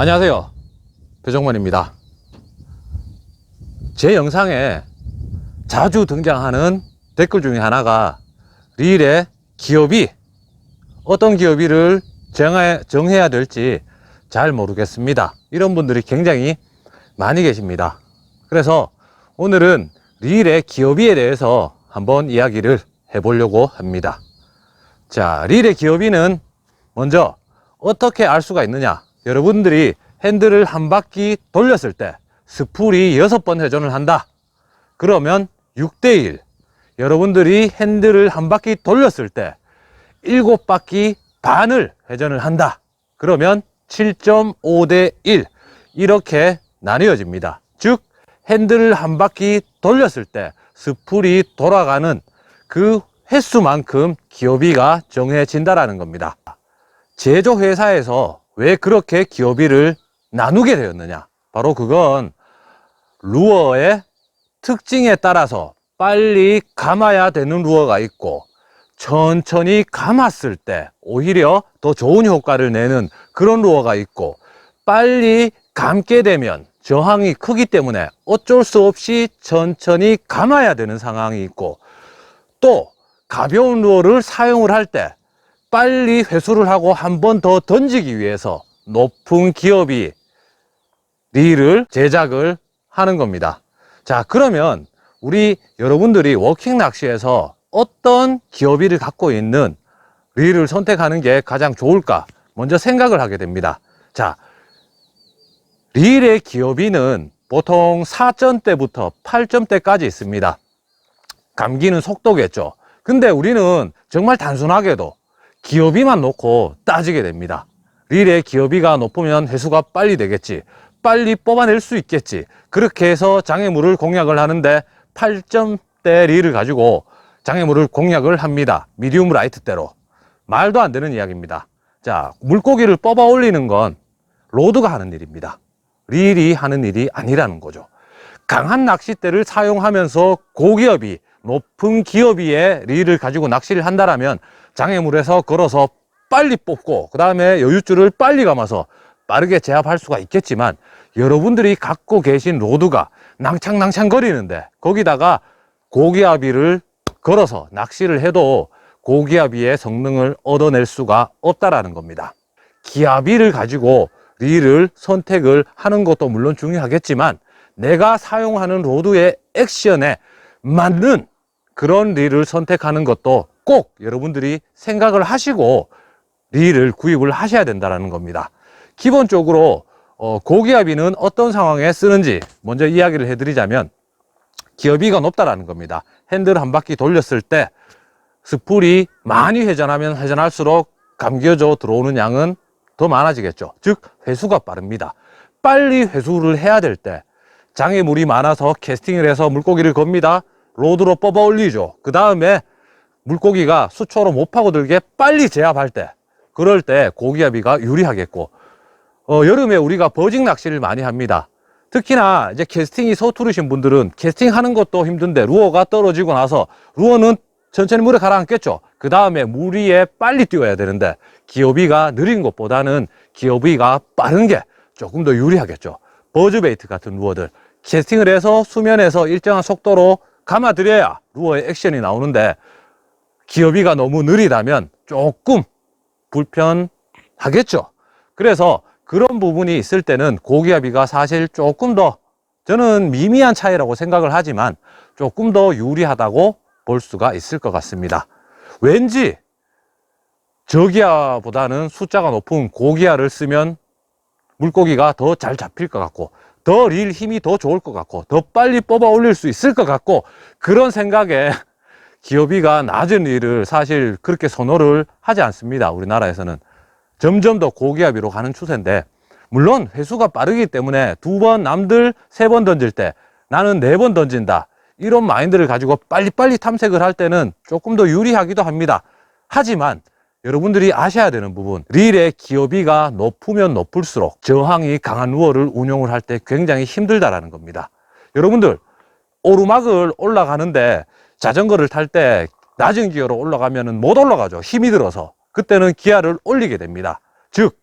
안녕하세요. 배정만입니다. 제 영상에 자주 등장하는 댓글 중에 하나가 릴의 기업이 어떤 기업이를 정해, 정해야 될지 잘 모르겠습니다. 이런 분들이 굉장히 많이 계십니다. 그래서 오늘은 릴의 기업이에 대해서 한번 이야기를 해보려고 합니다. 자, 릴의 기업이는 먼저 어떻게 알 수가 있느냐? 여러분들이 핸들을 한 바퀴 돌렸을 때 스풀이 여섯 번 회전을 한다. 그러면 6대1. 여러분들이 핸들을 한 바퀴 돌렸을 때 일곱 바퀴 반을 회전을 한다. 그러면 7.5대 1. 이렇게 나뉘어집니다. 즉, 핸들을 한 바퀴 돌렸을 때 스풀이 돌아가는 그 횟수만큼 기어비가 정해진다라는 겁니다. 제조회사에서 왜 그렇게 기어비를 나누게 되었느냐? 바로 그건 루어의 특징에 따라서 빨리 감아야 되는 루어가 있고 천천히 감았을 때 오히려 더 좋은 효과를 내는 그런 루어가 있고 빨리 감게 되면 저항이 크기 때문에 어쩔 수 없이 천천히 감아야 되는 상황이 있고 또 가벼운 루어를 사용을 할 때 빨리 회수를 하고 한 번 더 던지기 위해서 높은 기업이 릴을 제작을 하는 겁니다. 자, 그러면 우리 여러분들이 워킹 낚시에서 어떤 기업이를 갖고 있는 릴을 선택하는 게 가장 좋을까? 먼저 생각을 하게 됩니다. 자, 릴의 기업이는 보통 4점대부터 8점대까지 있습니다. 감기는 속도겠죠. 근데 우리는 정말 단순하게도 기어비만 놓고 따지게 됩니다. 릴의 기어비가 높으면 회수가 빨리 되겠지. 빨리 뽑아낼 수 있겠지. 그렇게 해서 장애물을 공략을 하는데 8점대 릴을 가지고 장애물을 공략을 합니다. 미디움 라이트대로. 말도 안 되는 이야기입니다. 자, 물고기를 뽑아 올리는 건 로드가 하는 일입니다. 릴이 하는 일이 아니라는 거죠. 강한 낚싯대를 사용하면서 고기업이 높은 기업이의 릴을 가지고 낚시를 한다라면 장애물에서 걸어서 빨리 뽑고 그 다음에 여유줄을 빨리 감아서 빠르게 제압할 수가 있겠지만 여러분들이 갖고 계신 로드가 낭창낭창 거리는데 거기다가 고기압이를 걸어서 낚시를 해도 고기압이의 성능을 얻어낼 수가 없다라는 겁니다. 기압이를 가지고 릴을 선택을 하는 것도 물론 중요하겠지만 내가 사용하는 로드의 액션에 맞는 그런 릴을 선택하는 것도 꼭 여러분들이 생각을 하시고 릴을 구입을 하셔야 된다는 겁니다. 기본적으로 어, 고기압이는 어떤 상황에 쓰는지 먼저 이야기를 해드리자면 기어비가 높다라는 겁니다. 핸들 한 바퀴 돌렸을 때 스풀이 많이 회전하면 회전할수록 감겨져 들어오는 양은 더 많아지겠죠. 즉 회수가 빠릅니다. 빨리 회수를 해야 될 때 장애물이 많아서 캐스팅을 해서 물고기를 겁니다. 로드로 뽑아 올리죠. 그 다음에 물고기가 수초로 못 파고들게 빨리 제압할 때 그럴 때 고기압이가 유리하겠고 어, 여름에 우리가 버징 낚시를 많이 합니다. 특히나 이제 캐스팅이 서투르신 분들은 캐스팅 하는 것도 힘든데 루어가 떨어지고 나서 루어는 천천히 물에 가라앉겠죠. 그 다음에 물 위에 빨리 뛰어야 되는데 기어비가 느린 것보다는 기어비가 빠른 게 조금 더 유리하겠죠. 버즈베이트 같은 루어들 캐스팅을 해서 수면에서 일정한 속도로 감아들여야 루어의 액션이 나오는데 기어비가 너무 느리다면 조금 불편하겠죠. 그래서 그런 부분이 있을 때는 고기압이가 사실 조금 더 저는 미미한 차이라고 생각을 하지만 조금 더 유리하다고 볼 수가 있을 것 같습니다. 왠지 저기야보다는 숫자가 높은 고기야를 쓰면 물고기가 더 잘 잡힐 것 같고 더 릴 힘이 더 좋을 것 같고 더 빨리 뽑아 올릴 수 있을 것 같고 그런 생각에 기어비가 낮은 릴을 사실 그렇게 선호를 하지 않습니다. 우리나라에서는 점점 더 고기압이로 가는 추세인데 물론 회수가 빠르기 때문에 두 번 남들 세 번 던질 때 나는 네 번 던진다 이런 마인드를 가지고 빨리빨리 탐색을 할 때는 조금 더 유리하기도 합니다. 하지만 여러분들이 아셔야 되는 부분 릴의 기어비가 높으면 높을수록 저항이 강한 루어를 운용을 할 때 굉장히 힘들다라는 겁니다. 여러분들 오르막을 올라가는데 자전거를 탈 때 낮은 기어로 올라가면 못 올라가죠. 힘이 들어서. 그때는 기아를 올리게 됩니다. 즉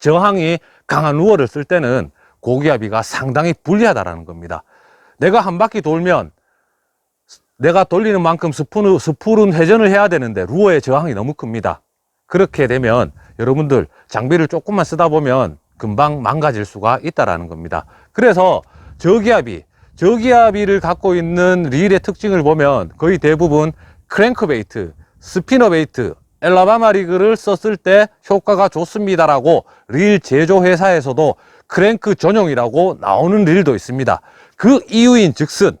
저항이 강한 루어를 쓸 때는 고기압이가 상당히 불리하다라는 겁니다. 내가 한 바퀴 돌면 내가 돌리는 만큼 스푸는, 스풀은 회전을 해야 되는데 루어의 저항이 너무 큽니다. 그렇게 되면 여러분들 장비를 조금만 쓰다 보면 금방 망가질 수가 있다라는 겁니다. 그래서 저기압이, 저기압이를 갖고 있는 릴의 특징을 보면 거의 대부분 크랭크베이트, 스피너베이트, 엘라바마 리그를 썼을 때 효과가 좋습니다라고 릴 제조 회사에서도 크랭크 전용이라고 나오는 릴도 있습니다. 그 이유인 즉슨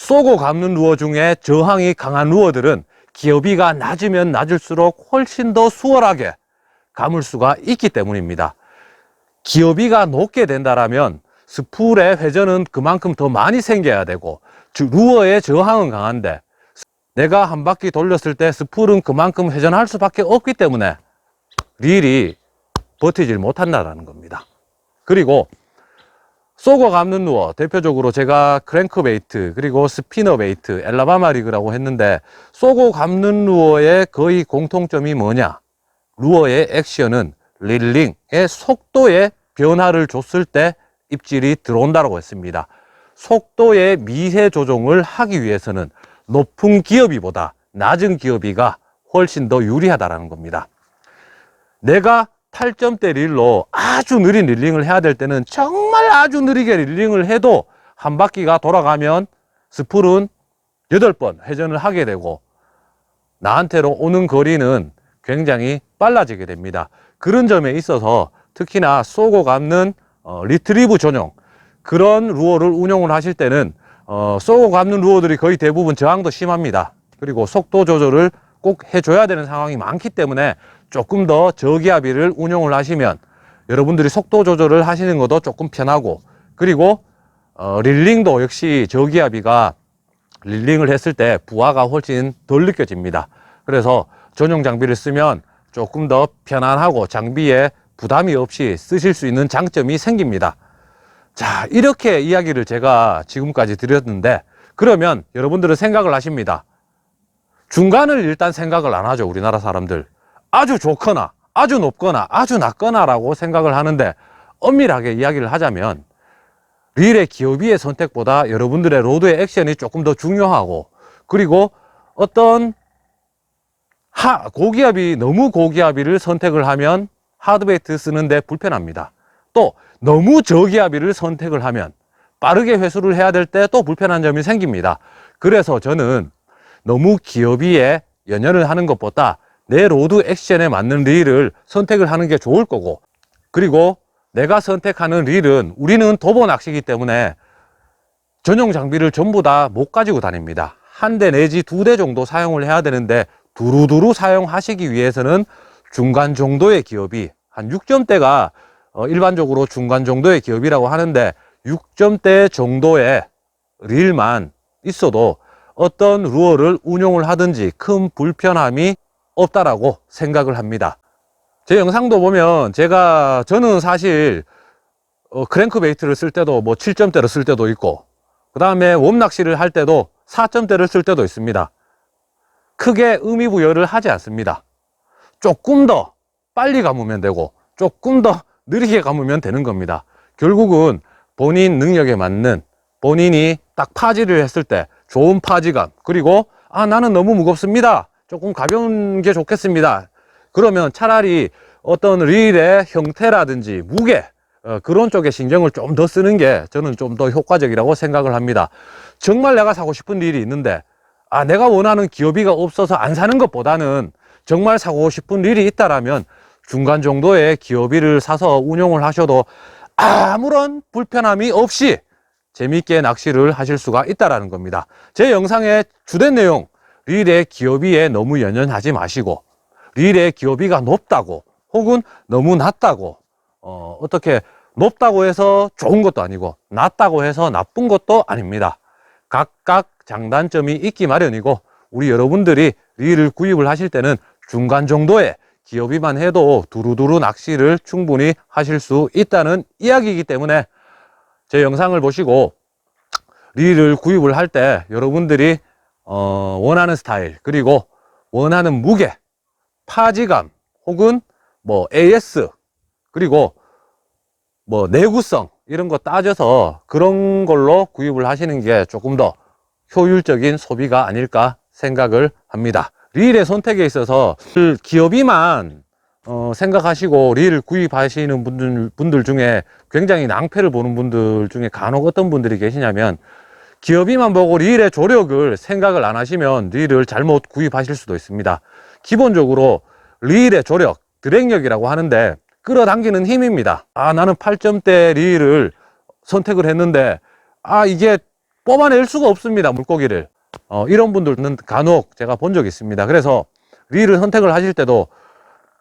쏘고 감는 루어 중에 저항이 강한 루어들은 기어비가 낮으면 낮을수록 훨씬 더 수월하게 감을 수가 있기 때문입니다. 기어비가 높게 된다라면 스풀의 회전은 그만큼 더 많이 생겨야 되고 즉, 루어의 저항은 강한데 내가 한 바퀴 돌렸을 때 스풀은 그만큼 회전할 수밖에 없기 때문에 릴이 버티질 못한다라는 겁니다. 그리고 쏘고 감는 루어 대표적으로 제가 크랭크베이트 그리고 스피너베이트 엘라바마 리그라고 했는데 쏘고 감는 루어의 거의 공통점이 뭐냐? 루어의 액션은 릴링의 속도에 변화를 줬을 때 입질이 들어온다고 했습니다. 속도의 미세 조정을 하기 위해서는 높은 기어비보다 낮은 기어비가 훨씬 더 유리하다라는 겁니다. 내가 8점대 릴로 아주 느린 릴링을 해야 될 때는 정말 아주 느리게 릴링을 해도 한 바퀴가 돌아가면 스풀은 8번 회전을 하게 되고 나한테로 오는 거리는 굉장히 빨라지게 됩니다. 그런 점에 있어서 특히나 쏘고 감는 어, 리트리브 전용 그런 루어를 운용을 하실 때는 어, 쏘고 감는 루어들이 거의 대부분 저항도 심합니다. 그리고 속도 조절을 꼭 해줘야 되는 상황이 많기 때문에 조금 더 저기압비를 운용을 하시면 여러분들이 속도 조절을 하시는 것도 조금 편하고 그리고 어, 릴링도 역시 저기압비가 릴링을 했을 때 부하가 훨씬 덜 느껴집니다. 그래서 전용 장비를 쓰면 조금 더 편안하고 장비에 부담이 없이 쓰실 수 있는 장점이 생깁니다. 자, 이렇게 이야기를 제가 지금까지 드렸는데 그러면 여러분들은 생각을 하십니다. 중간을 일단 생각을 안 하죠. 우리나라 사람들. 아주 좋거나 아주 높거나 아주 낮거나 라고 생각을 하는데 엄밀하게 이야기를 하자면 릴의 기어비의 선택보다 여러분들의 로드의 액션이 조금 더 중요하고 그리고 어떤 하, 고기압이 너무 고기압이를 선택을 하면 하드베이트 쓰는데 불편합니다. 또 너무 저기압이를 선택을 하면 빠르게 회수를 해야 될 때 또 불편한 점이 생깁니다. 그래서 저는 너무 기어비에 연연을 하는 것보다 내 로드 액션에 맞는 릴을 선택을 하는 게 좋을 거고 그리고 내가 선택하는 릴은 우리는 도보 낚시기 때문에 전용 장비를 전부 다 못 가지고 다닙니다. 한 대 내지 두 대 정도 사용을 해야 되는데 두루두루 사용하시기 위해서는 중간 정도의 기업이 한 6점대가 어, 일반적으로 중간 정도의 기업이라고 하는데 6점대 정도의 릴만 있어도 어떤 루어를 운용을 하든지 큰 불편함이 없다라고 생각을 합니다. 제 영상도 보면 제가 저는 사실 어, 크랭크 베이트를 쓸 때도 뭐 7점대를 쓸 때도 있고 그 다음에 웜 낚시를 할 때도 4점대를 쓸 때도 있습니다. 크게 의미 부여를 하지 않습니다. 조금 더 빨리 감으면 되고 조금 더 느리게 감으면 되는 겁니다. 결국은 본인 능력에 맞는 본인이 딱 파지를 했을 때 좋은 파지감 그리고 아 나는 너무 무겁습니다. 조금 가벼운 게 좋겠습니다. 그러면 차라리 어떤 릴의 형태라든지 무게 어, 그런 쪽에 신경을 좀 더 쓰는 게 저는 좀 더 효과적이라고 생각을 합니다. 정말 내가 사고 싶은 릴이 있는데 아 내가 원하는 기어비가 없어서 안 사는 것보다는 정말 사고 싶은 릴이 있다라면 중간 정도의 기어비를 사서 운용을 하셔도 아무런 불편함이 없이 재미있게 낚시를 하실 수가 있다라는 겁니다. 제 영상의 주된 내용 릴의 기어비에 너무 연연하지 마시고 릴의 기어비가 높다고 혹은 너무 낮다고 어, 어떻게 높다고 해서 좋은 것도 아니고 낮다고 해서 나쁜 것도 아닙니다. 각각 장단점이 있기 마련이고 우리 여러분들이 릴을 구입을 하실 때는 중간 정도의 기어비만 해도 두루두루 낚시를 충분히 하실 수 있다는 이야기이기 때문에 제 영상을 보시고 릴을 구입을 할 때 여러분들이 어, 원하는 스타일 그리고 원하는 무게 파지감 혹은 뭐 AS 그리고 뭐 내구성 이런 거 따져서 그런 걸로 구입을 하시는 게 조금 더 효율적인 소비가 아닐까 생각을 합니다. 릴의 선택에 있어서 그 기업이만 어, 생각하시고 릴 구입하시는 분들, 분들 중에 굉장히 낭패를 보는 분들 중에 간혹 어떤 분들이 계시냐면 기업이만 보고 릴의 조력을 생각을 안 하시면 릴을 잘못 구입하실 수도 있습니다. 기본적으로 릴의 조력, 드랙력이라고 하는데 끌어당기는 힘입니다. 아, 나는 8점대 릴을 선택을 했는데 아, 이게 뽑아낼 수가 없습니다. 물고기를. 어, 이런 분들은 간혹 제가 본 적이 있습니다. 그래서 릴을 선택을 하실 때도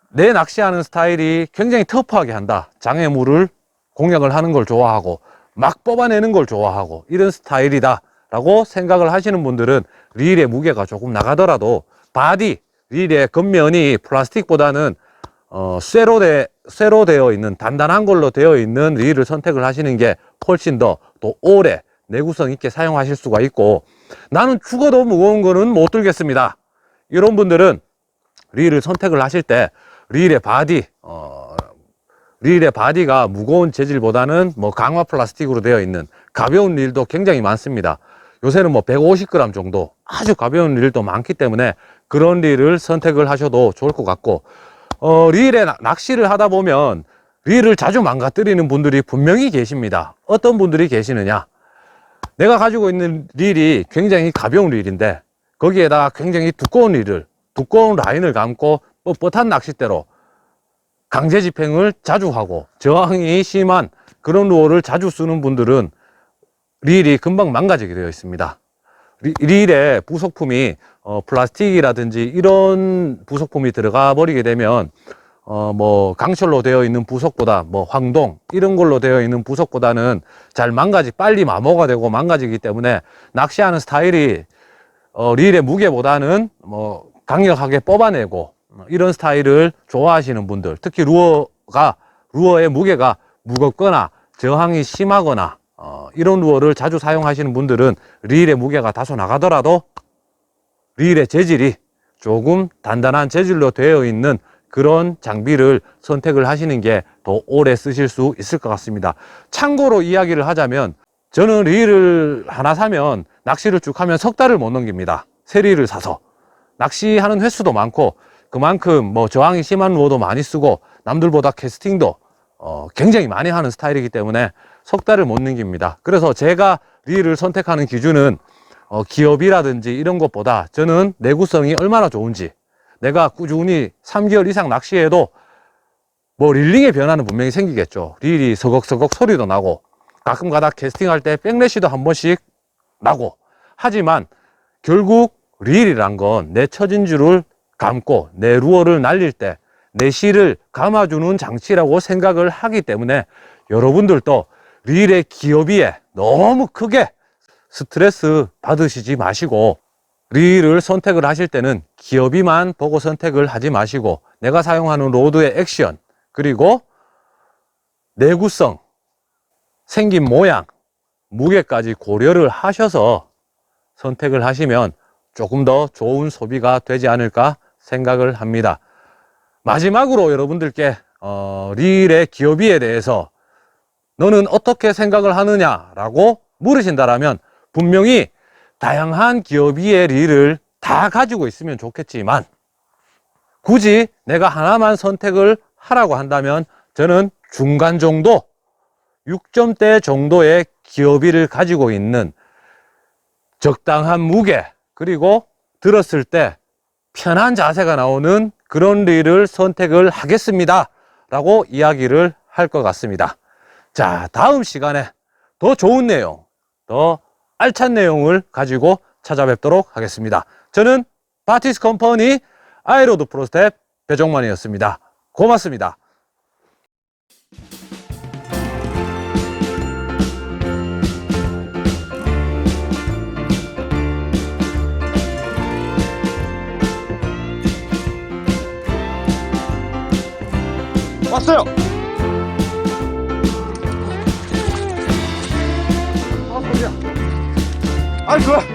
내 낚시하는 스타일이 굉장히 터프하게 한다. 장애물을 공략을 하는 걸 좋아하고 막 뽑아내는 걸 좋아하고 이런 스타일이다. 라고 생각을 하시는 분들은 릴의 무게가 조금 나가더라도 바디, 릴의 겉면이 플라스틱보다는 어, 쇠로, 되, 쇠로 되어 있는 단단한 걸로 되어 있는 릴을 선택을 하시는 게 훨씬 더 또 오래 내구성 있게 사용하실 수가 있고 나는 죽어도 무거운 거는 못 들겠습니다. 이런 분들은 릴을 선택을 하실 때 릴의 바디, 어, 릴의 바디가 무거운 재질보다는 뭐 강화 플라스틱으로 되어 있는 가벼운 릴도 굉장히 많습니다. 요새는 뭐 150g 정도 아주 가벼운 릴도 많기 때문에 그런 릴을 선택을 하셔도 좋을 것 같고 어, 릴에 나- 낚시를 하다 보면 릴을 자주 망가뜨리는 분들이 분명히 계십니다. 어떤 분들이 계시느냐? 내가 가지고 있는 릴이 굉장히 가벼운 릴인데 거기에다가 굉장히 두꺼운 릴을 두꺼운 라인을 감고 뻣뻣한 낚싯대로 강제 집행을 자주 하고 저항이 심한 그런 루어를 자주 쓰는 분들은 릴이 금방 망가지게 되어 있습니다. 리- 릴에 부속품이 어, 플라스틱이라든지 이런 부속품이 들어가 버리게 되면 어, 뭐 강철로 되어 있는 부속보다 뭐 황동 이런 걸로 되어 있는 부속보다는 잘 망가지 빨리 마모가 되고 망가지기 때문에 낚시하는 스타일이 어, 릴의 무게보다는 뭐 강력하게 뽑아내고 어, 이런 스타일을 좋아하시는 분들 특히 루어가 루어의 무게가 무겁거나 저항이 심하거나 어, 이런 루어를 자주 사용하시는 분들은 릴의 무게가 다소 나가더라도 릴의 재질이 조금 단단한 재질로 되어 있는 그런 장비를 선택을 하시는 게 더 오래 쓰실 수 있을 것 같습니다. 참고로 이야기를 하자면 저는 릴을 하나 사면 낚시를 쭉 하면 석 달을 못 넘깁니다. 새 릴을 사서 낚시하는 횟수도 많고 그만큼 뭐 저항이 심한 루어도 많이 쓰고 남들보다 캐스팅도 어, 굉장히 많이 하는 스타일이기 때문에 석 달을 못 넘깁니다. 그래서 제가 릴을 선택하는 기준은 어, 기업이라든지 이런 것보다 저는 내구성이 얼마나 좋은지 내가 꾸준히 3개월 이상 낚시해도 뭐 릴링의 변화는 분명히 생기겠죠. 릴이 서걱서걱 소리도 나고 가끔 가다 캐스팅할 때 백래시도 한 번씩 나고 하지만 결국 릴이란 건 내 처진 줄을 감고 내 루어를 날릴 때 내 실을 감아주는 장치라고 생각을 하기 때문에 여러분들도 릴의 기어비에 너무 크게 스트레스 받으시지 마시고 릴을 선택을 하실 때는 기어비만 보고 선택을 하지 마시고 내가 사용하는 로드의 액션 그리고 내구성 생긴 모양 무게까지 고려를 하셔서 선택을 하시면 조금 더 좋은 소비가 되지 않을까 생각을 합니다. 마지막으로 여러분들께 어, 릴의 기어비에 대해서 너는 어떻게 생각을 하느냐라고 물으신다라면 분명히 다양한 기어비의 릴을 다 가지고 있으면 좋겠지만 굳이 내가 하나만 선택을 하라고 한다면 저는 중간 정도 6점대 정도의 기어비를 가지고 있는 적당한 무게 그리고 들었을 때 편한 자세가 나오는 그런 릴을 선택을 하겠습니다. 라고 이야기를 할 것 같습니다. 자 다음 시간에 더 좋은 내용 더 알찬 내용을 가지고 찾아뵙도록 하겠습니다. 저는 바티스 컴퍼니 아이로드 프로스텝 배종만이었습니다. 고맙습니다 왔어요. 아, 소리야. 아이, 좋아.